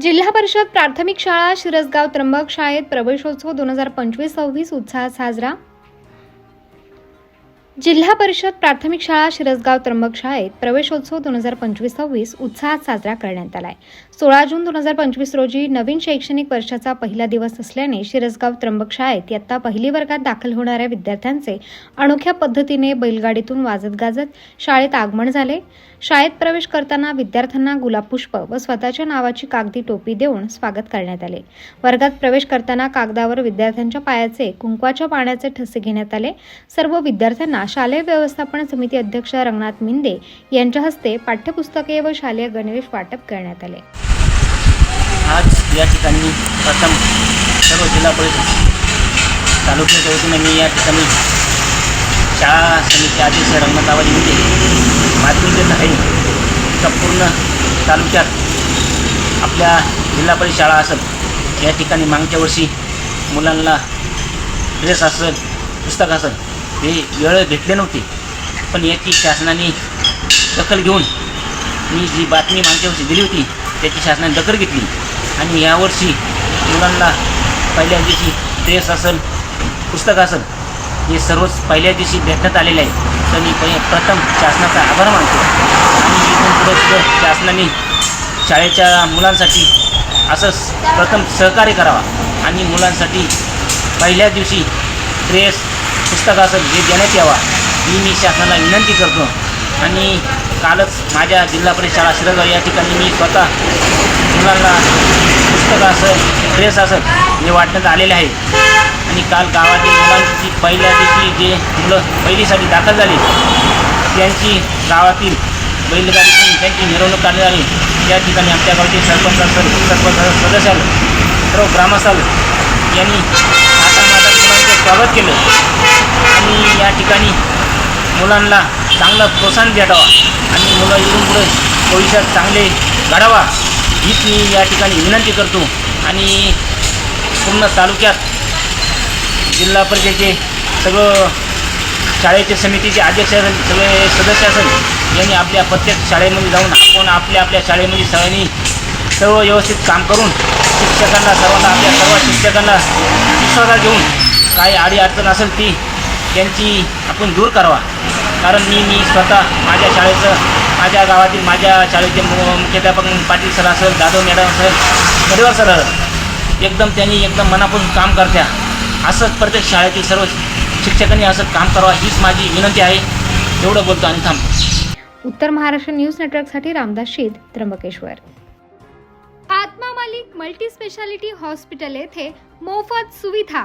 जिल्हा परिषद प्राथमिक शाळा शिरसगाव त्र्यंबक शाळेत प्रवेशोत्सव दोन हजार पंचवीस सव्वीस उत्साहात साजरा. जिल्हा परिषद प्राथमिक शाळा शिरसगाव त्र्यंबक शाळेत प्रवेशोत्सव दोन हजार पंचवीस सव्वीस उत्साहात साजरा करण्यात आलाय. सोळा जून दोन हजार पंचवीस रोजी नवीन शैक्षणिक वर्षाचा पहिला दिवस असल्याने शिरसगाव त्र्यंबक शाळेत इयत्ता पहिली वर्गात दाखल होणाऱ्या विद्यार्थ्यांचे अनोख्या पद्धतीने बैलगाडीतून वाजत गाजत शाळेत आगमन झाले. शाळेत प्रवेश करताना विद्यार्थ्यांना गुलाबपुष्प व स्वतःच्या नावाची कागदी टोपी देऊन स्वागत करण्यात आले. वर्गात प्रवेश करताना कागदावर विद्यार्थ्यांच्या पायाचे कुंकवाच्या पाण्याचे ठसे घेण्यात आले. सर्व विद्यार्थ्यांना शालेय व्यवस्थापन समिती अध्यक्ष रंगनाथ मिंदे यांच्या हस्ते पाठ्यपुस्तके व शालेय गणवेश वाटप करण्यात आले. आज या ठिकाणी प्रथम सर्व जिल्हा परिषद तालुक्याच्या वतीने मी या ठिकाणी शाळा समिती अध्यक्ष रंगनाथावाजी होते माध्यमिक देत आहे संपूर्ण तालुक्यात आपल्या जिल्हा परिषद शाळा असत या ठिकाणी मागच्या वर्षी मुलांना ड्रेस असत पुस्तक असत हे वेळ भेटले नव्हते. पण याची शासनाने दखल घेऊन मी जी बातमी मागच्या वर्षी दिली होती त्याची शासनाने दखल घेतली. आणि यावर्षी मुलांना पहिल्या दिवशी ड्रेस असेल पुस्तक असेल हे सर्वच पहिल्या दिवशी भेटण्यात आलेलं आहे. तर मी पहि प्रथम शासनाचा आभार मानतो. आणि इथून पुढं शासनाने शाळेच्या मुलांसाठी असंच प्रथम सहकार्य करावा. आणि मुलांसाठी पहिल्या दिवशी ड्रेस पुस्तक असेल देण्यात यावा. ही मी शासनाला विनंती करतो. आणि कालच माझ्या जिल्हा परिषद शाळा शिरगाव या ठिकाणी मी स्वतः मुलांना पुस्तक असं ड्रेस असं हे वाटण्यात आलेले आहे. आणि काल गावातील मुलांची पहिल्या दिवशी जे मुलं पहिलीसाठी दाखल झाली त्यांची गावातील बैलगाडीतून त्यांची मिरवणूक काढण्यात आली. त्या ठिकाणी आमच्या गावचे सरपंच असेल सरपंच सदस्य सर्व ग्रामस्थ यांनी आता माझ्या मुलांचं स्वागत केलं. आणि या ठिकाणी मुलांना चांगलं प्रोत्साहन भेटावा आणि मुलं इकडून पुढे भविष्यात चांगले घडावा हीच मी या ठिकाणी विनंती करतो. आणि पूर्ण तालुक्यात जिल्हा परिषदेचे सगळं शाळेचे समितीचे अध्यक्ष असेल सगळे सदस्य असेल यांनी आपल्या प्रत्येक शाळेमध्ये जाऊन आपण आपल्या आपल्या शाळेमध्ये सगळ्यांनी सर्व व्यवस्थित काम करून शिक्षकांना सर्वांना आपल्या सर्व शिक्षकांना विश्वासात घेऊन काही अडी अडचण असेल ती त्यांची आपण दूर करावा. कारण मी मी स्वतः माझ्या शाळेचं माझ्या गावातील माझ्या शाळेचे मु मुख्याध्यापक पाटील सर असेल जाधव मॅडम असेल परिवार सर एकदम त्यांनी एकदम मनापासून काम करत्या. असंच प्रत्येक शाळेतील सर्व शिक्षकांनी असं काम करावं हीच माझी विनंती आहे. एवढं बोलतो आणि थांब. उत्तर महाराष्ट्र न्यूज नेटवर्कसाठी रामदास शीद Trimbakeshwar. Atma Malik multi speciality hospital येथे मोफत सुविधा.